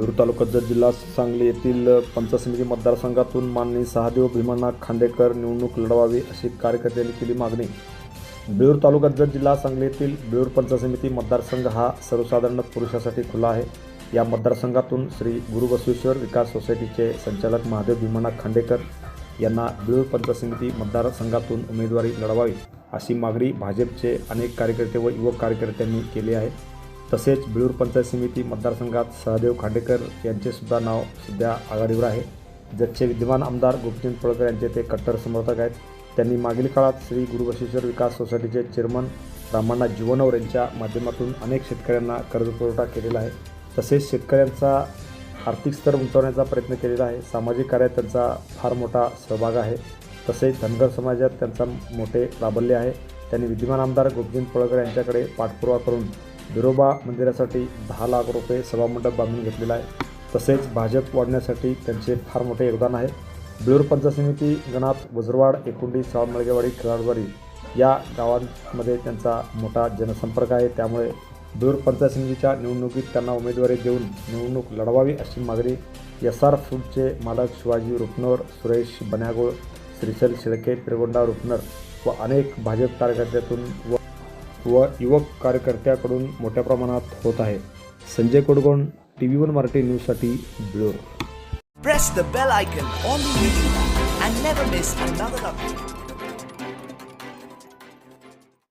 बिळूर तालुका जत जिल्हा सांगली येथील पंचायत समिती मतदारसंघातून माननीय सहादेव भीमण्णा खांडेकर निवडणूक लढवावी अशी कार्यकर्त्यांनी केली मागणी. बेळूर तालुका जत जिल्हा सांगली येथील बेळूर पंचायत समिती मतदारसंघ हा सर्वसाधारण पुरुषासाठी खुला आहे. या मतदारसंघातून श्री गुरु बसवेश्वर विकास सोसायटीचे संचालक महादेव भीमण्णा खांडेकर यांना बेळूर पंचायत समिती मतदारसंघातून उमेदवारी लढवावी अशी मागणी भाजपचे अनेक कार्यकर्ते व युवक कार्यकर्त्यांनी केली आहे. तसेच बिळूर पंचायत समिती मतदारसंघात सहदेव खांडेकर यांचे सुद्धा नाव सध्या आघाडीवर आहे. जतचे विद्यमान आमदार गोपीचंद पळकर यांचे ते कट्टर समर्थक आहेत. त्यांनी मागील काळात श्री गुरुबसेश्वर विकास सोसायटीचे चेअरमन रामांना जीवनवर यांच्या माध्यमातून अनेक शेतकऱ्यांना कर्जपुरवठा केलेला आहे. तसेच शेतकऱ्यांचा आर्थिक स्तर उंचावण्याचा प्रयत्न केलेला आहे. सामाजिक कार्यात त्यांचा फार मोठा सहभाग आहे. तसेच धनगर समाजात त्यांचा मोठे प्राबल्य आहे. त्यांनी विद्यमान आमदार गोपीचंद पळकर यांच्याकडे पाठपुरावा करून बिरोबा मंदिरासाठी दहा लाख रुपये सभामंडप बांधून घेतलेला आहे. तसेच भाजप वाढण्यासाठी त्यांचे फार मोठे योगदान आहे. बिळूर पंचायत समिती गणात वजरवाड एकुंडी सावमळगेवाडी खेळाडवाडी या गावांमध्ये त्यांचा मोठा जनसंपर्क आहे. त्यामुळे बिळूर पंचायत समितीच्या निवडणुकीत त्यांना उमेदवारी देऊन निवडणूक लढवावी अशी मागणी एस आर फूडचे मालक शिवाजी रुपनर सुरेश बन्यागोळ श्रीशैल शेळके पिरगोंडा रुपनर व अनेक भाजप कार्यकर्त्यातून व व युवक कार्यकर्त्याकडून मोठ्या प्रमाणात होत आहे. Sanjay Kodgon T V one Marathi न्यूजसाठी ब्लोर. Press the bell icon on this